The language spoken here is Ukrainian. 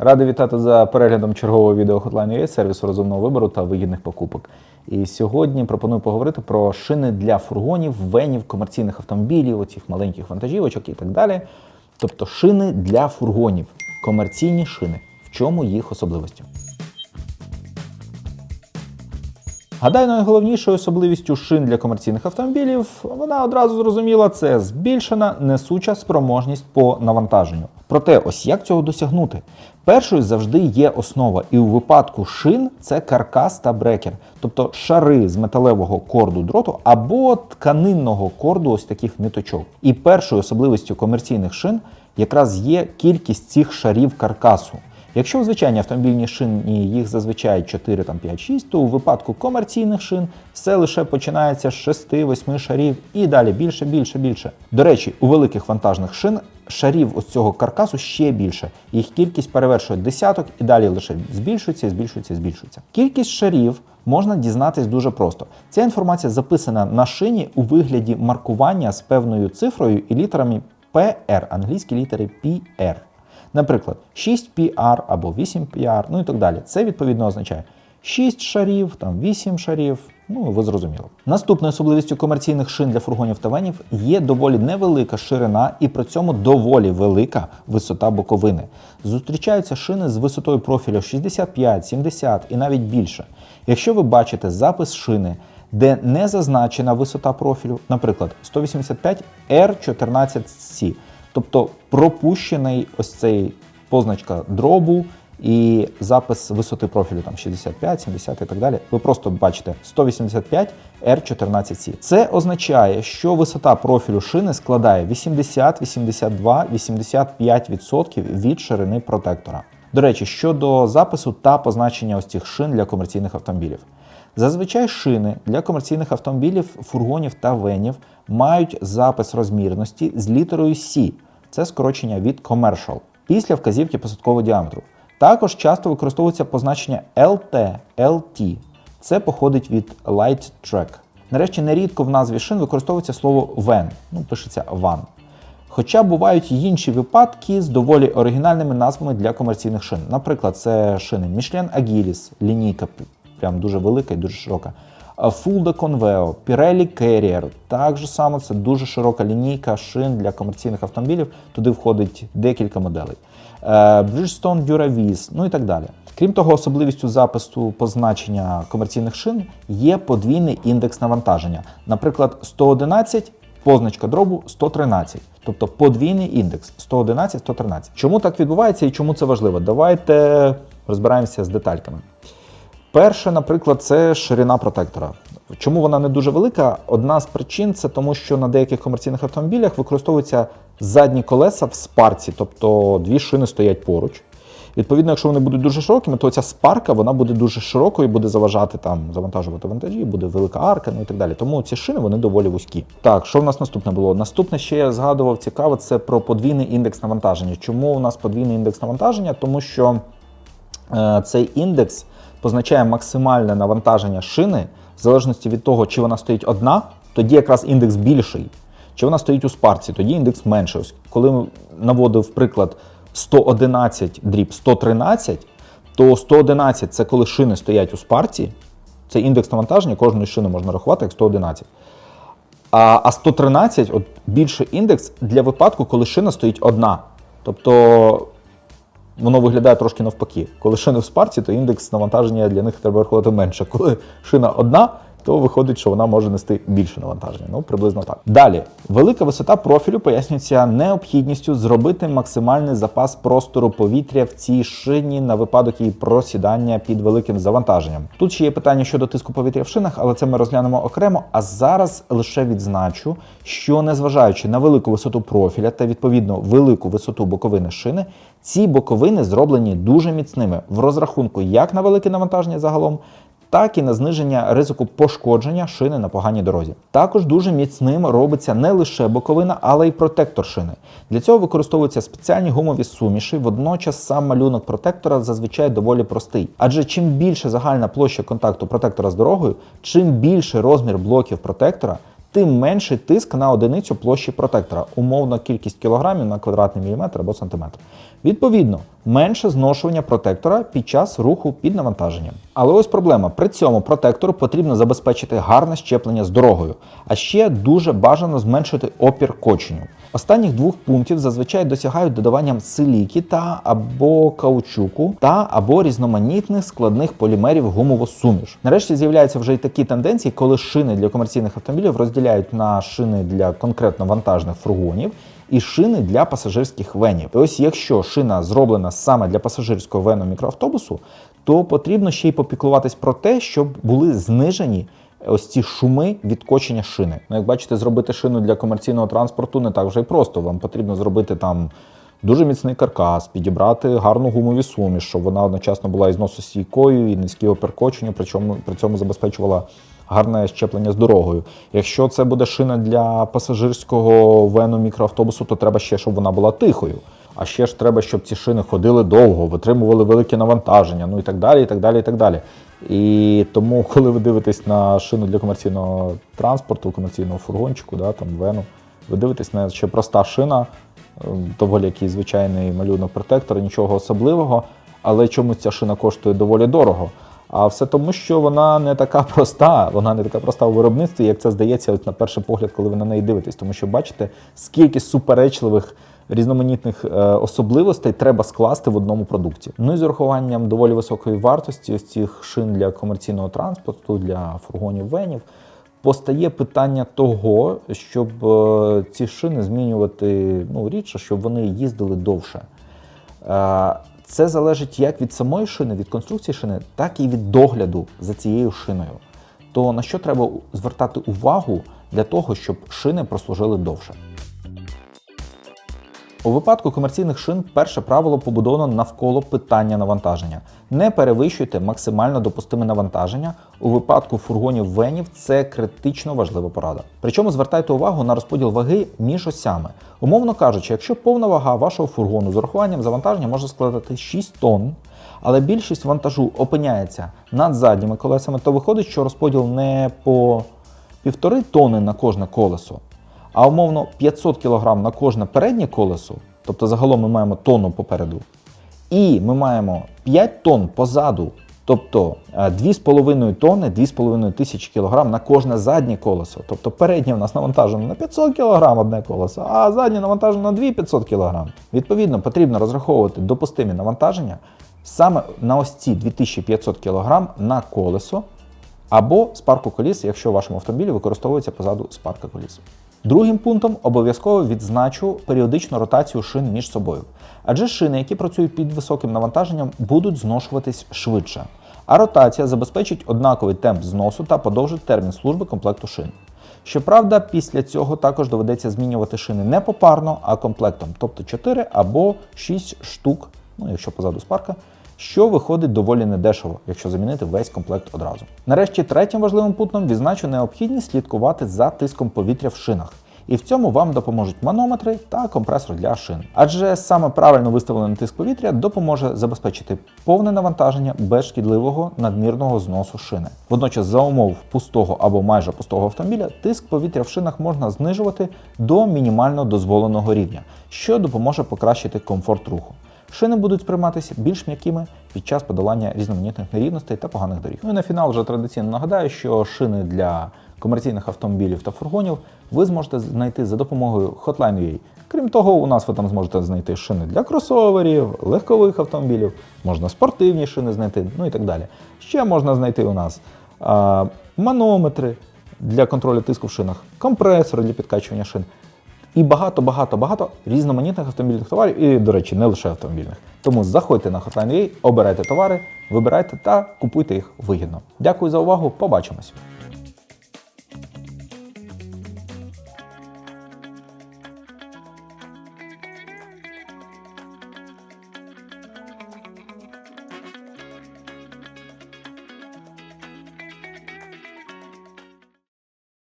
Радий вітати за переглядом чергового відео Hotline.ua, сервісу розумного вибору та вигідних покупок. І сьогодні пропоную поговорити про шини для фургонів, венів, комерційних автомобілів, оцих маленьких вантажівочок і так далі. Тобто шини для фургонів, комерційні шини. В чому їх особливості? Гадаю, найголовнішою особливістю шин для комерційних автомобілів вона одразу зрозуміла це збільшена несуча спроможність по навантаженню. Проте, ось як цього досягнути? Першою завжди є основа, і у випадку шин це каркас та брекер, тобто шари з металевого корду дроту або тканинного корду ось таких ниточок. І першою особливістю комерційних шин якраз є кількість цих шарів каркасу. Якщо у звичайній автомобільній шині їх зазвичай 4, там, 5, 6, то у випадку комерційних шин все лише починається з 6-8 шарів і далі більше, більше, більше. До речі, у великих вантажних шин шарів ось цього каркасу ще більше. Їх кількість перевершує десяток і далі лише збільшується, збільшується, збільшується. Кількість шарів можна дізнатись дуже просто. Ця інформація записана на шині у вигляді маркування з певною цифрою і літерами PR, англійські літери PR. Наприклад, 6 PR або 8 PR, ну і так далі. Це відповідно означає 6 шарів, там 8 шарів. Ну, ви зрозуміли. Наступною особливістю комерційних шин для фургонів та венів є доволі невелика ширина і при цьому доволі велика висота боковини. Зустрічаються шини з висотою профілю 65, 70 і навіть більше. Якщо ви бачите запис шини, де не зазначена висота профілю, наприклад, 185 R14C, тобто пропущений ось цей позначка дробу і запис висоти профілю там 65, 70 і так далі. Ви просто бачите 185 R14C. Це означає, що висота профілю шини складає 80, 82, 85% від ширини протектора. До речі, щодо запису та позначення ось цих шин для комерційних автомобілів. Зазвичай шини для комерційних автомобілів, фургонів та венів мають запис розмірності з літерою C. Це скорочення від commercial після вказівки посадкового діаметру. Також часто використовується позначення LT, LT. Це походить від Light Track. Нарешті нерідко в назві шин використовується слово van, ну пишеться van. Хоча бувають й інші випадки з доволі оригінальними назвами для комерційних шин. Наприклад, це шини Michelin Agilis, лінійка прям дуже велика і дуже широка. Fulda Conveo, Pirelli Carrier. Так же само це дуже широка лінійка шин для комерційних автомобілів. Туди входить декілька моделей. Е, Bridgestone Duravis, ну і так далі. Крім того, особливістю запису позначення комерційних шин є подвійний індекс навантаження. Наприклад, 111 позначка дробу 113, тобто подвійний індекс 111-113. Чому так відбувається і чому це важливо? Давайте розбираємося з детальками. Перше, наприклад, це ширина протектора. Чому вона не дуже велика? Одна з причин це тому, що на деяких комерційних автомобілях використовуються задні колеса в спарці, тобто дві шини стоять поруч. Відповідно, якщо вони будуть дуже широкими, то ця спарка вона буде дуже широкою, буде заважати там завантажувати вантажі, буде велика арка, ну і так далі. Тому ці шини вони доволі вузькі. Так, що в нас наступне було? Наступне ще я згадував цікаво, це про подвійний індекс навантаження. Чому у нас подвійний індекс навантаження? Тому що е, цей індекс позначає максимальне навантаження шини в залежності від того, чи вона стоїть одна, тоді якраз індекс більший, чи вона стоїть у спарці, тоді індекс менший. Ось Коли наводив приклад 111 дріб 113, то 111 це коли шини стоять у спарці, це індекс навантаження, кожної шини можна рахувати як 111. А, а 113 от більший індекс для випадку, коли шина стоїть одна. Тобто воно виглядає трошки навпаки. Коли шини в спарці, то індекс навантаження для них треба рахувати менше. Коли шина одна, то виходить, що вона може нести більше навантаження. Ну, приблизно так. Далі, велика висота профілю пояснюється необхідністю зробити максимальний запас простору повітря в цій шині на випадок її просідання під великим завантаженням. Тут ще є питання щодо тиску повітря в шинах, але це ми розглянемо окремо. А зараз лише відзначу, що незважаючи на велику висоту профіля та відповідно велику висоту боковини шини, ці боковини зроблені дуже міцними в розрахунку як на велике навантаження загалом, так і на зниження ризику пошкодження шини на поганій дорозі. Також дуже міцним робиться не лише боковина, але й протектор шини. Для цього використовуються спеціальні гумові суміші. Водночас сам малюнок протектора зазвичай доволі простий. Адже чим більше загальна площа контакту протектора з дорогою, чим більше розмір блоків протектора. Тим менший тиск на одиницю площі протектора, умовно кількість кілограмів на квадратний міліметр або сантиметр. Відповідно, менше зношування протектора під час руху під навантаженням. Але ось проблема: при цьому протектору потрібно забезпечити гарне щеплення з дорогою, а ще дуже бажано зменшити опір коченню. Останніх двох пунктів зазвичай досягають додаванням силіки та або каучуку та або різноманітних складних полімерів в гумову суміш. Нарешті з'являються вже й такі тенденції, коли шини для комерційних автомобілів розділяють на шини для конкретно вантажних фургонів і шини для пасажирських венів. І ось якщо шина зроблена саме для пасажирського вену мікроавтобусу, то потрібно ще й попіклуватись про те, щоб були знижені ось ці шуми відкочення шини. Ну, як бачите, зробити шину для комерційного транспорту не так вже й просто. Вам потрібно зробити там. Дуже міцний каркас, підібрати гарну гумові суміш, щоб вона одночасно була і зносостійкою, і низькі оперкочення, причому при цьому забезпечувала гарне щеплення з дорогою. Якщо це буде шина для пасажирського вену мікроавтобусу, то треба ще, щоб вона була тихою. А ще ж треба, щоб ці шини ходили довго, витримували велике навантаження, ну і так далі, і так далі, і так далі. І тому, коли ви дивитесь на шину для комерційного транспорту, комерційного фургончику, да, там вену, ви дивитесь на ще проста шина, доволі який звичайний малюнок протектора, нічого особливого, але чомусь ця шина коштує доволі дорого. А все тому, що вона не така проста, вона не така проста у виробництві, як це здається от на перший погляд, коли ви на неї дивитесь. Тому що бачите, скільки суперечливих різноманітних е, особливостей треба скласти в одному продукті. Ну і з урахуванням доволі високої вартості ось цих шин для комерційного транспорту, для фургонів венів. Постає питання того, щоб е, ці шини змінювати ну, рідше, щоб вони їздили довше. Е, Це залежить як від самої шини, від конструкції шини, так і від догляду за цією шиною. То на що треба звертати увагу для того, щоб шини прослужили довше? У випадку комерційних шин перше правило побудовано навколо питання навантаження. Не перевищуйте максимально допустиме навантаження. У випадку фургонів венів це критично важлива порада. Причому звертайте увагу на розподіл ваги між осями. Умовно кажучи, якщо повна вага вашого фургону з урахуванням завантаження може складати 6 тонн, але більшість вантажу опиняється над задніми колесами, то виходить, що розподіл не по півтори тонни на кожне колесо, а умовно 500 кг на кожне переднє колесо, тобто загалом ми маємо тонну попереду, і ми маємо 5 тонн позаду, тобто е, 2,5 тонни, 2,5 тисячі кг на кожне заднє колесо. Тобто переднє в нас навантажено на 500 кг одне колесо, а заднє навантажено на 2500 кг. Відповідно, потрібно розраховувати допустимі навантаження саме на ось ці 2500 кг на колесо або спарку коліс, якщо в вашому автомобілі використовується позаду спарка коліс. Другим пунктом обов'язково відзначу періодичну ротацію шин між собою. Адже шини, які працюють під високим навантаженням, будуть зношуватись швидше. А ротація забезпечить однаковий темп зносу та подовжить термін служби комплекту шин. Щоправда, після цього також доведеться змінювати шини не попарно, а комплектом, тобто 4 або 6 штук, ну якщо позаду спарка, що виходить доволі недешево, якщо замінити весь комплект одразу. Нарешті, третім важливим пунктом відзначу необхідність слідкувати за тиском повітря в шинах. І в цьому вам допоможуть манометри та компресор для шин. Адже саме правильно виставлений тиск повітря допоможе забезпечити повне навантаження без шкідливого надмірного зносу шини. Водночас, за умов пустого або майже пустого автомобіля, тиск повітря в шинах можна знижувати до мінімально дозволеного рівня, що допоможе покращити комфорт руху. Шини будуть сприйматися більш м'якими під час подолання різноманітних нерівностей та поганих доріг. Ну і на фінал вже традиційно нагадаю, що шини для комерційних автомобілів та фургонів ви зможете знайти за допомогою Hotline.ua. Крім того, у нас ви там зможете знайти шини для кросоверів, легкових автомобілів, можна спортивні шини знайти, ну і так далі. Ще можна знайти у нас а, манометри для контролю тиску в шинах, компресори для підкачування шин. І багато-багато-багато різноманітних автомобільних товарів, і, до речі, не лише автомобільних. Тому заходьте на Hotline.ua, обирайте товари, вибирайте та купуйте їх вигідно. Дякую за увагу, побачимось!